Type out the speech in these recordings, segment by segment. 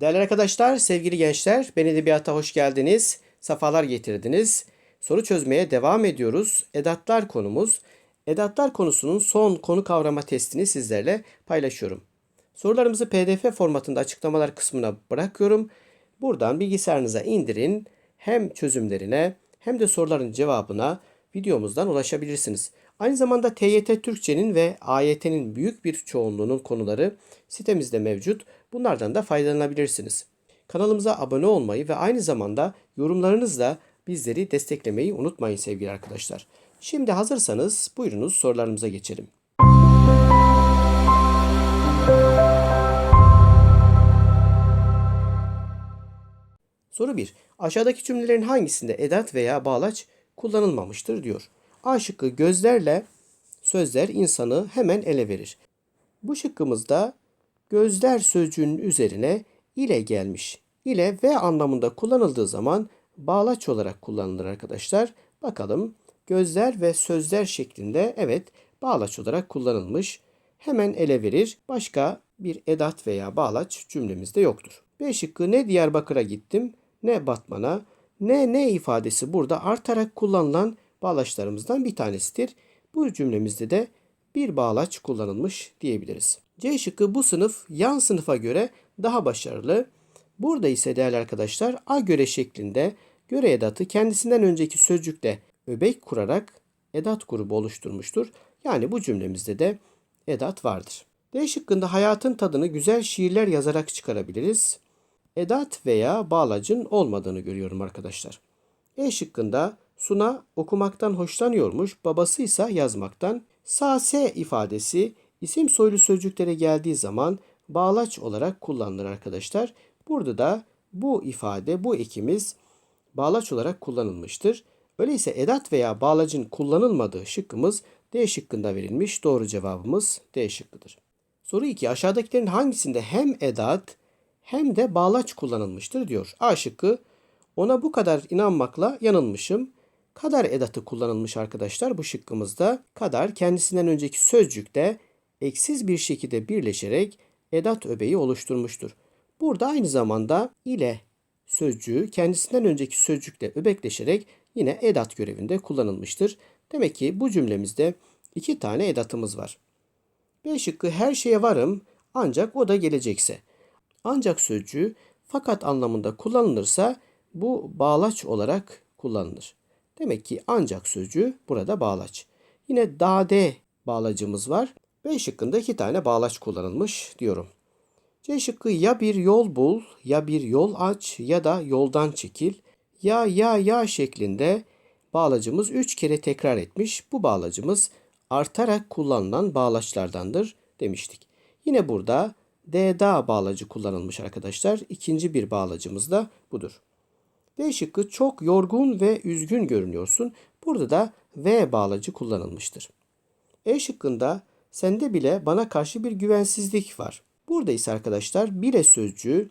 Değerli arkadaşlar, sevgili gençler, Ben Edebiyat'a hoş geldiniz. Safalar getirdiniz. Soru çözmeye devam ediyoruz. Edatlar konumuz. Edatlar konusunun son konu kavrama testini sizlerle paylaşıyorum. Sorularımızı PDF formatında açıklamalar kısmına bırakıyorum. Buradan bilgisayarınıza indirin. Hem çözümlerine hem de soruların cevabına videomuzdan ulaşabilirsiniz. Aynı zamanda TYT Türkçenin ve AYT'nin büyük bir çoğunluğunun konuları sitemizde mevcut. Bunlardan da faydalanabilirsiniz. Kanalımıza abone olmayı ve aynı zamanda yorumlarınızla bizleri desteklemeyi unutmayın sevgili arkadaşlar. Şimdi hazırsanız buyurunuz sorularımıza geçelim. Soru 1. Aşağıdaki cümlelerin hangisinde edat veya bağlaç kullanılmamıştır diyor. A şıkkı gözlerle sözler insanı hemen ele verir. Bu şıkkımızda gözler sözcüğünün üzerine ile gelmiş. İle ve anlamında kullanıldığı zaman bağlaç olarak kullanılır arkadaşlar. Bakalım gözler ve sözler şeklinde evet bağlaç olarak kullanılmış. Hemen ele verir. Başka bir edat veya bağlaç cümlemizde yoktur. B şıkkı ne Diyarbakır'a gittim ne Batman'a ne ne ifadesi burada artarak kullanılan bağlaçlarımızdan bir tanesidir. Bu cümlemizde de bir bağlaç kullanılmış diyebiliriz. C şıkkı bu sınıf yan sınıfa göre daha başarılı. Burada ise değerli arkadaşlar a göre şeklinde göre edatı kendisinden önceki sözcükle öbek kurarak edat grubu oluşturmuştur. Yani bu cümlemizde de edat vardır. D şıkkında hayatın tadını güzel şiirler yazarak çıkarabiliriz. Edat veya bağlacın olmadığını görüyorum arkadaşlar. E şıkkında Suna okumaktan hoşlanıyormuş, babası ise yazmaktan. Sase ifadesi isim soylu sözcüklere geldiği zaman bağlaç olarak kullanılır arkadaşlar. Burada da bu ifade, bu ekimiz bağlaç olarak kullanılmıştır. Öyleyse edat veya bağlacın kullanılmadığı şıkkımız D şıkkında verilmiş. Doğru cevabımız D şıkkıdır. Soru 2. Aşağıdakilerin hangisinde hem edat hem de bağlaç kullanılmıştır diyor. A şıkkı ona bu kadar inanmakla yanılmışım. Kadar edatı kullanılmış arkadaşlar bu şıkkımızda. Kadar kendisinden önceki sözcükte eksiz bir şekilde birleşerek edat öbeği oluşturmuştur. Burada aynı zamanda ile sözcüğü kendisinden önceki sözcükle öbekleşerek yine edat görevinde kullanılmıştır. Demek ki bu cümlemizde iki tane edatımız var. B şıkkı her şeye varım ancak o da gelecekse. Ancak sözcüğü fakat anlamında kullanılırsa bu bağlaç olarak kullanılır. Demek ki ancak sözcüğü burada bağlaç. Yine dade bağlacımız var. B şıkkında iki tane bağlaç kullanılmış diyorum. C şıkkı ya bir yol bul, ya bir yol aç ya da yoldan çekil. Ya ya ya şeklinde bağlacımız üç kere tekrar etmiş. Bu bağlacımız artarak kullanılan bağlaçlardandır demiştik. Yine burada DDA bağlacı kullanılmış arkadaşlar. İkinci bir bağlacımız da budur. D şıkkı çok yorgun ve üzgün görünüyorsun. Burada da V bağlacı kullanılmıştır. E şıkkında sende bile bana karşı bir güvensizlik var. Burada ise arkadaşlar bile sözcüğü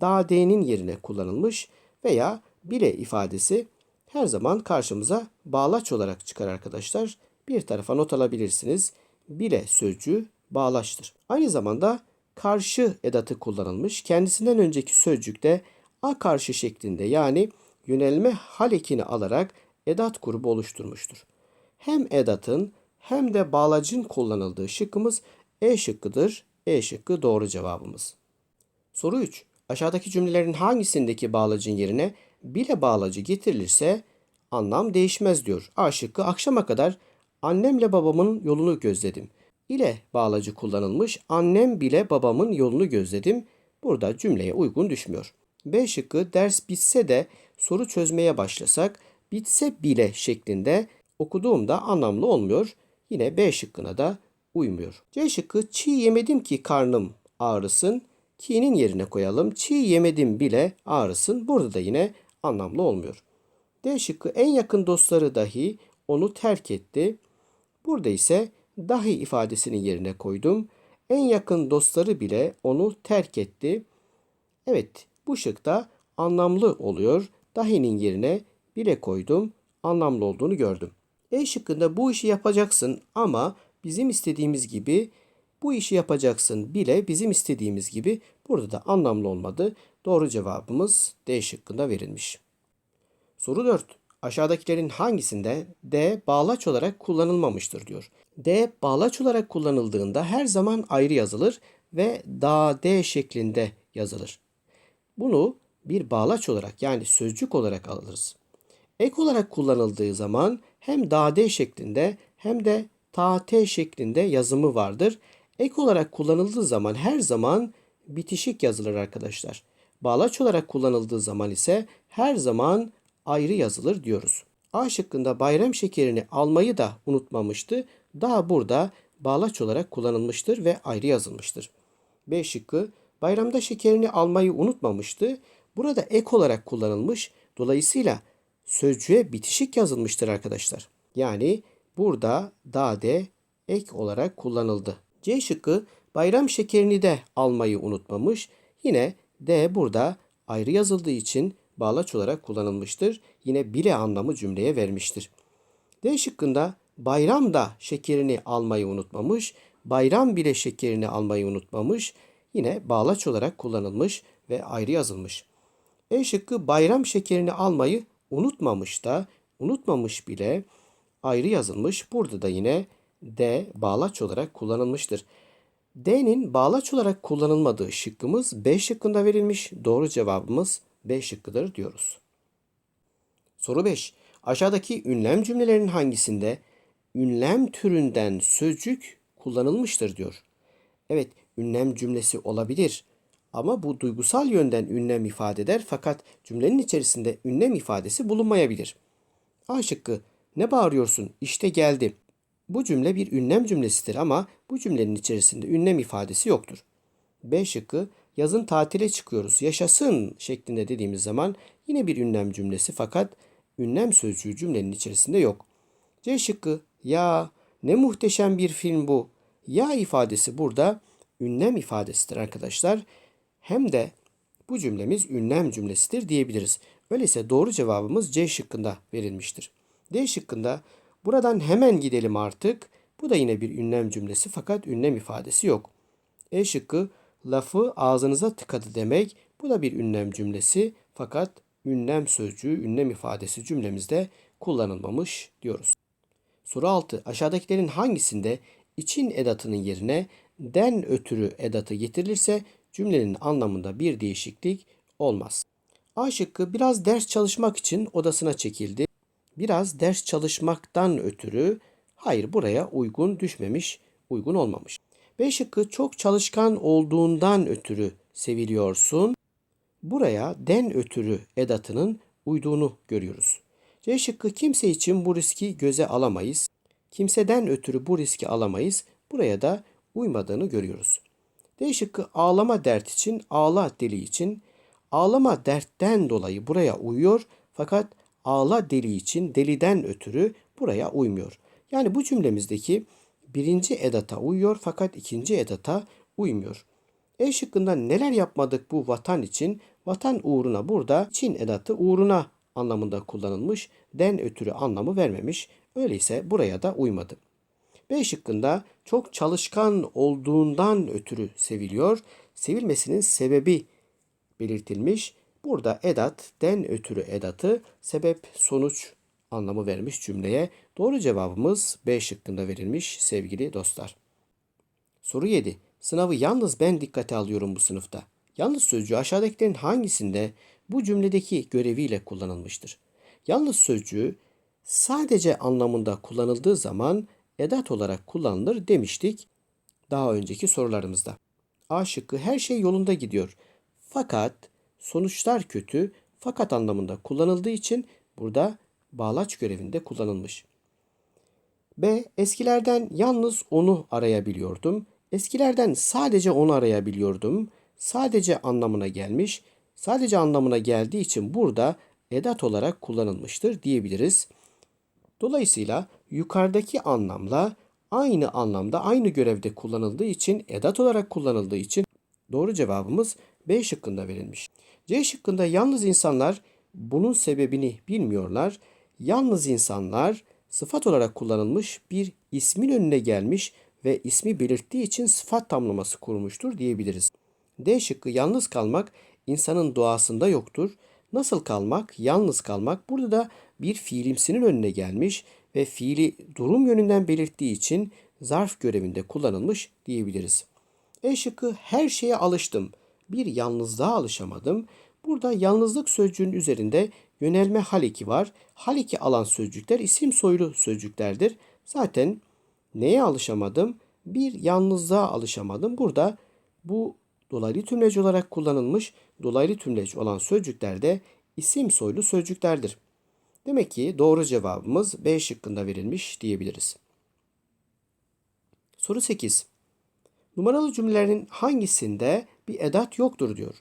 da D'nin yerine kullanılmış veya bile ifadesi her zaman karşımıza bağlaç olarak çıkar arkadaşlar. Bir tarafa not alabilirsiniz. Bile sözcüğü bağlaçtır. Aynı zamanda karşı edatı kullanılmış. Kendisinden önceki sözcükte a karşı şeklinde yani yönelme hal ekini alarak edat grubu oluşturmuştur. Hem edatın hem de bağlacın kullanıldığı şıkkımız E şıkkıdır. E şıkkı doğru cevabımız. Soru 3. Aşağıdaki cümlelerin hangisindeki bağlacın yerine bile bağlacı getirilirse anlam değişmez diyor. A şıkkı akşama kadar annemle babamın yolunu gözledim. İle bağlacı kullanılmış. Annem bile babamın yolunu gözledim. Burada cümleye uygun düşmüyor. B şıkkı ders bitse de soru çözmeye başlasak bitse bile şeklinde okuduğumda anlamlı olmuyor. Yine B şıkkına da uymuyor. C şıkkı çiğ yemedim ki karnım ağrısın. Ki'nin yerine koyalım. Çiğ yemedim bile ağrısın. Burada da yine anlamlı olmuyor. D şıkkı en yakın dostları dahi onu terk etti. Burada ise dahi ifadesinin yerine koydum. En yakın dostları bile onu terk etti. Evet bu şıkta anlamlı oluyor. Dahi'nin yerine bile koydum. Anlamlı olduğunu gördüm. E şıkkında bu işi yapacaksın ama bizim istediğimiz gibi bu işi yapacaksın bile bizim istediğimiz gibi burada da anlamlı olmadı. Doğru cevabımız D şıkkında verilmiş. Soru 4. Aşağıdakilerin hangisinde D bağlaç olarak kullanılmamıştır diyor. D bağlaç olarak kullanıldığında her zaman ayrı yazılır ve da D şeklinde yazılır. Bunu bir bağlaç olarak yani sözcük olarak alırız. Ek olarak kullanıldığı zaman hem da D şeklinde hem de ta T şeklinde yazımı vardır. Ek olarak kullanıldığı zaman her zaman bitişik yazılır arkadaşlar. Bağlaç olarak kullanıldığı zaman ise her zaman ayrı yazılır diyoruz. A şıkkında bayram şekerini almayı da unutmamıştı. Daha burada bağlaç olarak kullanılmıştır ve ayrı yazılmıştır. B şıkkı bayramda şekerini almayı unutmamıştı. Burada ek olarak kullanılmış. Dolayısıyla sözcüğe bitişik yazılmıştır arkadaşlar. Yani burada dade ek olarak kullanıldı. C şıkkı bayram şekerini de almayı unutmamış. Yine D burada ayrı yazıldığı için bağlaç olarak kullanılmıştır. Yine bile anlamı cümleye vermiştir. D şıkkında bayram da şekerini almayı unutmamış. Bayram bile şekerini almayı unutmamış. Yine bağlaç olarak kullanılmış ve ayrı yazılmış. E şıkkı bayram şekerini almayı unutmamış da unutmamış bile ayrı yazılmış. Burada da yine D bağlaç olarak kullanılmıştır. D'nin bağlaç olarak kullanılmadığı şıkkımız B şıkkında verilmiş. Doğru cevabımız B şıkkıdır diyoruz. Soru 5. Aşağıdaki ünlem cümlelerin hangisinde ünlem türünden sözcük kullanılmıştır diyor. Evet, ünlem cümlesi olabilir. Ama bu duygusal yönden ünlem ifade eder fakat cümlenin içerisinde ünlem ifadesi bulunmayabilir. A şıkkı ne bağırıyorsun işte geldi. Bu cümle bir ünlem cümlesidir ama bu cümlenin içerisinde ünlem ifadesi yoktur. B şıkkı yazın tatile çıkıyoruz yaşasın şeklinde dediğimiz zaman yine bir ünlem cümlesi fakat ünlem sözcüğü cümlenin içerisinde yok. C şıkkı ya ne muhteşem bir film bu. Ya ifadesi burada ünlem ifadesidir arkadaşlar. Hem de bu cümlemiz ünlem cümlesidir diyebiliriz. Öyleyse doğru cevabımız C şıkkında verilmiştir. D şıkkında buradan hemen gidelim artık. Bu da yine bir ünlem cümlesi fakat ünlem ifadesi yok. E şıkkı lafı ağzınıza tıkadı demek. Bu da bir ünlem cümlesi fakat ünlem sözcüğü, ünlem ifadesi cümlemizde kullanılmamış diyoruz. Soru 6. Aşağıdakilerin hangisinde için edatının yerine den ötürü edatı getirilirse cümlenin anlamında bir değişiklik olmaz. A şıkkı biraz ders çalışmak için odasına çekildi. Biraz ders çalışmaktan ötürü hayır buraya uygun düşmemiş, uygun olmamış. B şıkkı çok çalışkan olduğundan ötürü seviliyorsun. Buraya den ötürü edatının uyduğunu görüyoruz. C şıkkı kimse için bu riski göze alamayız. Kimseden ötürü bu riski alamayız. Buraya da uymadığını görüyoruz. D şıkkı ağlama dert için, ağla deli için. Ağlama dertten dolayı buraya uyuyor fakat ağla deli için deliden ötürü buraya uymuyor. Yani bu cümlemizdeki birinci edata uyuyor fakat ikinci edata uymuyor. E şıkkında neler yapmadık bu vatan için? Vatan uğruna burada Çin edatı uğruna anlamında kullanılmış. Den ötürü anlamı vermemiş. Öyleyse buraya da uymadı. B şıkkında çok çalışkan olduğundan ötürü seviliyor. Sevilmesinin sebebi belirtilmiş. Burada edat, den ötürü edatı, sebep, sonuç anlamı vermiş cümleye. Doğru cevabımız B şıkkında verilmiş sevgili dostlar. Soru 7. Sınavı yalnız ben dikkate alıyorum bu sınıfta. Yalnız sözcüğü aşağıdakilerin hangisinde bu cümledeki göreviyle kullanılmıştır? Yalnız sözcüğü sadece anlamında kullanıldığı zaman edat olarak kullanılır demiştik daha önceki sorularımızda. A şıkkı her şey yolunda gidiyor. Fakat sonuçlar kötü fakat anlamında kullanıldığı için burada bağlaç görevinde kullanılmış. B. Eskilerden yalnız onu arayabiliyordum. Eskilerden sadece onu arayabiliyordum. Sadece anlamına gelmiş. Sadece anlamına geldiği için burada edat olarak kullanılmıştır diyebiliriz. Dolayısıyla yukarıdaki anlamla aynı anlamda aynı görevde kullanıldığı için edat olarak kullanıldığı için doğru cevabımız B şıkkında verilmiş. C şıkkında yalnız insanlar bunun sebebini bilmiyorlar. Yalnız insanlar sıfat olarak kullanılmış bir ismin önüne gelmiş ve ismi belirttiği için sıfat tamlaması kurmuştur diyebiliriz. D şıkkı yalnız kalmak insanın doğasında yoktur. Nasıl kalmak? Yalnız kalmak. Burada da bir fiilimsinin önüne gelmiş ve fiili durum yönünden belirttiği için zarf görevinde kullanılmış diyebiliriz. E şıkkı her şeye alıştım. Bir yalnızlığa alışamadım. Burada yalnızlık sözcüğünün üzerinde yönelme hal eki var. Hal eki alan sözcükler isim soylu sözcüklerdir. Zaten neye alışamadım? Bir yalnızlığa alışamadım. Burada bu dolaylı tümleç olarak kullanılmış dolaylı tümleç olan sözcükler de isim soylu sözcüklerdir. Demek ki doğru cevabımız B şıkkında verilmiş diyebiliriz. Soru 8. Numaralı cümlelerin hangisinde bir edat yoktur diyor.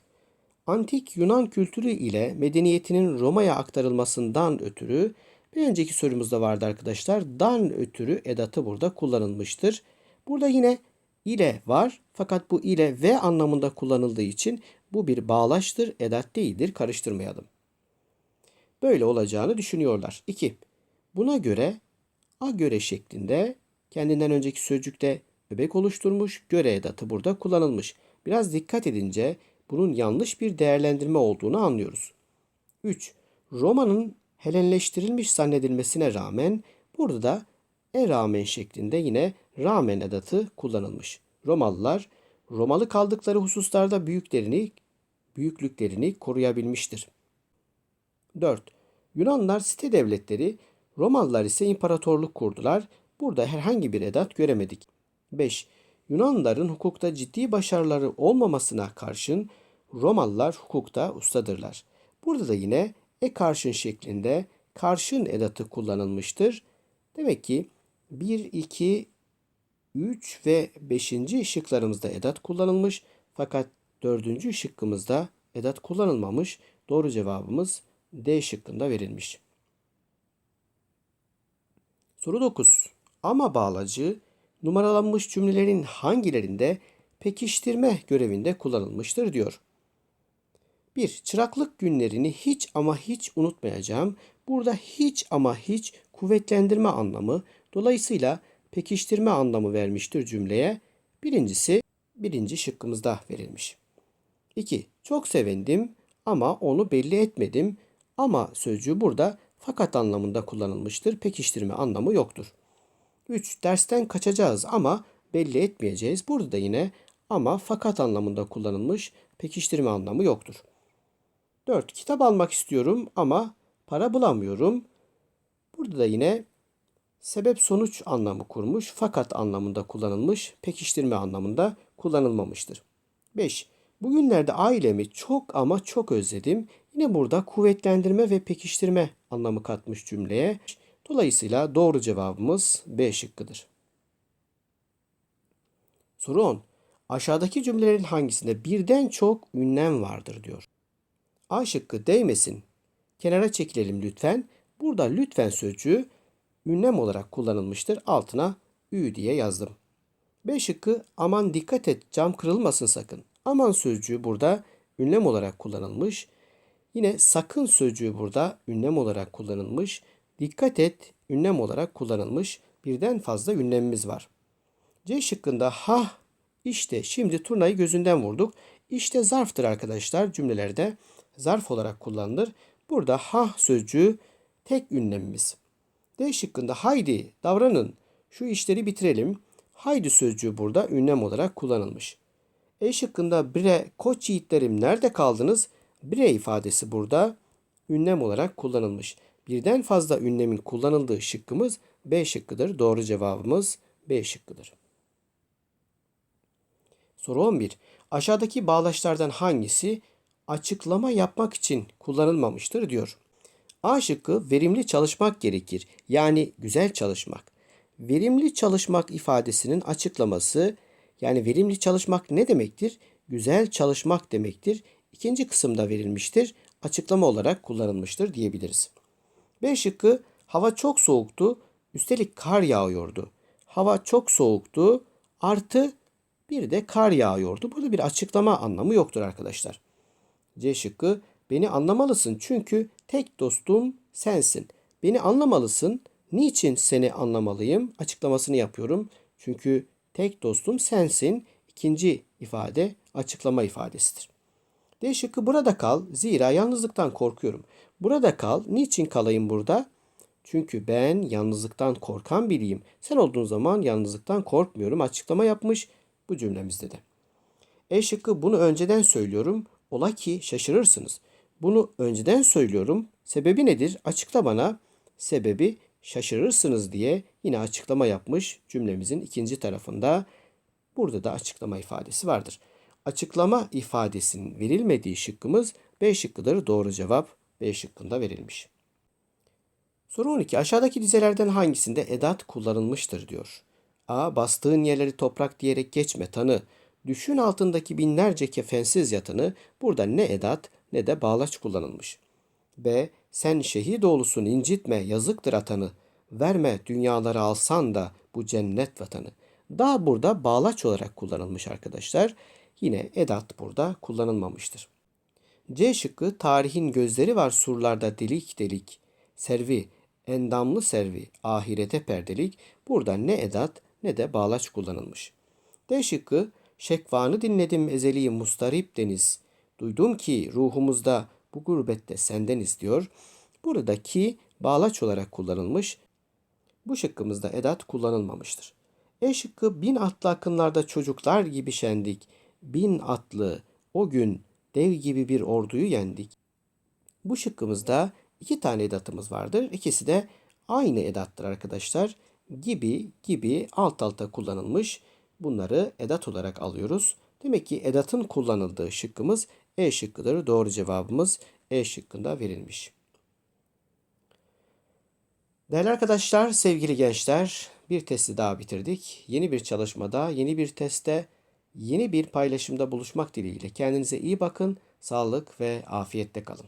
Antik Yunan kültürü ile medeniyetinin Roma'ya aktarılmasından ötürü bir önceki sorumuzda vardı arkadaşlar. Dan ötürü edatı burada kullanılmıştır. Burada yine ile var fakat bu ile ve anlamında kullanıldığı için bu bir bağlaçtır, edat değildir. Karıştırmayalım. Böyle olacağını düşünüyorlar. 2. Buna göre a göre şeklinde kendinden önceki sözcükte öbek oluşturmuş, göre edatı burada kullanılmış. Biraz dikkat edince bunun yanlış bir değerlendirme olduğunu anlıyoruz. 3. Roma'nın Helenleştirilmiş zannedilmesine rağmen burada da e rağmen şeklinde yine rağmen edatı kullanılmış. Romalılar Romalı kaldıkları hususlarda büyüklerini büyüklüklerini koruyabilmiştir. 4. Yunanlar site devletleri, Romalılar ise imparatorluk kurdular. Burada herhangi bir edat göremedik. 5. Yunanlıların hukukta ciddi başarıları olmamasına karşın Romalılar hukukta ustadırlar. Burada da yine e karşın şeklinde karşın edatı kullanılmıştır. Demek ki 1, 2, 3 ve 5. şıklarımızda edat kullanılmış fakat 4. şıkkımızda edat kullanılmamış. Doğru cevabımız D şıkkında verilmiş. Soru 9. Ama bağlacı numaralanmış cümlelerin hangilerinde pekiştirme görevinde kullanılmıştır diyor. 1. Çıraklık günlerini hiç ama hiç unutmayacağım. Burada hiç ama hiç kuvvetlendirme anlamı dolayısıyla pekiştirme anlamı vermiştir cümleye. Birincisi birinci şıkkımızda verilmiş. 2. Çok sevindim ama onu belli etmedim. Ama sözcüğü burada fakat anlamında kullanılmıştır. Pekiştirme anlamı yoktur. 3. Dersten kaçacağız ama belli etmeyeceğiz. Burada da yine ama fakat anlamında kullanılmış pekiştirme anlamı yoktur. 4. Kitap almak istiyorum ama para bulamıyorum. Burada da yine sebep sonuç anlamı kurmuş fakat anlamında kullanılmış, pekiştirme anlamında kullanılmamıştır. 5. Bugünlerde ailemi çok ama çok özledim. Yine burada kuvvetlendirme ve pekiştirme anlamı katmış cümleye. Dolayısıyla doğru cevabımız B şıkkıdır. Soru 10. Aşağıdaki cümlelerin hangisinde birden çok ünlem vardır diyor. A şıkkı değmesin. Kenara çekilelim lütfen. Burada lütfen sözcüğü ünlem olarak kullanılmıştır. Altına ü diye yazdım. B şıkkı aman dikkat et cam kırılmasın sakın. Aman sözcüğü burada ünlem olarak kullanılmış. Yine sakın sözcüğü burada ünlem olarak kullanılmış. Dikkat et ünlem olarak kullanılmış. Birden fazla ünlemimiz var. C şıkkında ha işte şimdi turnayı gözünden vurduk. İşte zarftır arkadaşlar cümlelerde zarf olarak kullanılır. Burada ha sözcüğü tek ünlemimiz. D şıkkında haydi davranın şu işleri bitirelim. Haydi sözcüğü burada ünlem olarak kullanılmış. E şıkkında bre koç yiğitlerim nerede kaldınız? Bre ifadesi burada ünlem olarak kullanılmış. Birden fazla ünlemin kullanıldığı şıkkımız B şıkkıdır. Doğru cevabımız B şıkkıdır. Soru 11. Aşağıdaki bağlaçlardan hangisi açıklama yapmak için kullanılmamıştır diyor. A şıkkı verimli çalışmak gerekir. Yani güzel çalışmak. Verimli çalışmak ifadesinin açıklaması yani verimli çalışmak ne demektir? Güzel çalışmak demektir. İkinci kısımda verilmiştir. Açıklama olarak kullanılmıştır diyebiliriz. B şıkkı hava çok soğuktu. Üstelik kar yağıyordu. Hava çok soğuktu. Artı bir de kar yağıyordu. Burada bir açıklama anlamı yoktur arkadaşlar. C şıkkı beni anlamalısın çünkü tek dostum sensin. Beni anlamalısın. Niçin seni anlamalıyım? Açıklamasını yapıyorum. Çünkü tek dostum sensin. İkinci ifade açıklama ifadesidir. D şıkkı burada kal. Zira yalnızlıktan korkuyorum. Burada kal. Niçin kalayım burada? Çünkü ben yalnızlıktan korkan biriyim. Sen olduğun zaman yalnızlıktan korkmuyorum. Açıklama yapmış bu cümlemizde de. E şıkkı bunu önceden söylüyorum. Ola ki şaşırırsınız. Bunu önceden söylüyorum. Sebebi nedir? Açıkla bana. Sebebi şaşırırsınız diye yine açıklama yapmış cümlemizin ikinci tarafında. Burada da açıklama ifadesi vardır. Açıklama ifadesinin verilmediği şıkkımız B şıkkıdır. Doğru cevap B şıkkında verilmiş. Soru 12. Aşağıdaki dizelerden hangisinde edat kullanılmıştır diyor. A. Bastığın yerleri toprak diyerek geçme tanı. Düşün altındaki binlerce kefensiz yatanı. Burada ne edat ne de bağlaç kullanılmış. B. Sen şehit oğlusun incitme yazıktır atanı. Verme dünyaları alsan da bu cennet vatanı. Daha burada bağlaç olarak kullanılmış arkadaşlar. Yine edat burada kullanılmamıştır. C şıkkı tarihin gözleri var surlarda delik delik. Servi, endamlı servi, ahirete perdelik. Burada ne edat ne de bağlaç kullanılmış. D şıkkı şekvanı dinledim ezeli mustarip deniz. Duydum ki ruhumuzda bu gurbette senden istiyor. Buradaki bağlaç olarak kullanılmış. Bu şıkkımızda edat kullanılmamıştır. E şıkkı bin atlı akınlarda çocuklar gibi şendik. Bin atlı o gün dev gibi bir orduyu yendik. Bu şıkkımızda iki tane edatımız vardır. İkisi de aynı edattır arkadaşlar. Gibi gibi alt alta kullanılmış. Bunları edat olarak alıyoruz. Demek ki edatın kullanıldığı şıkkımız E şıkkıdır. Doğru cevabımız E şıkkında verilmiş. Değerli arkadaşlar, sevgili gençler, bir testi daha bitirdik. Yeni bir çalışmada, yeni bir teste, yeni bir paylaşımda buluşmak dileğiyle kendinize iyi bakın, sağlık ve afiyette kalın.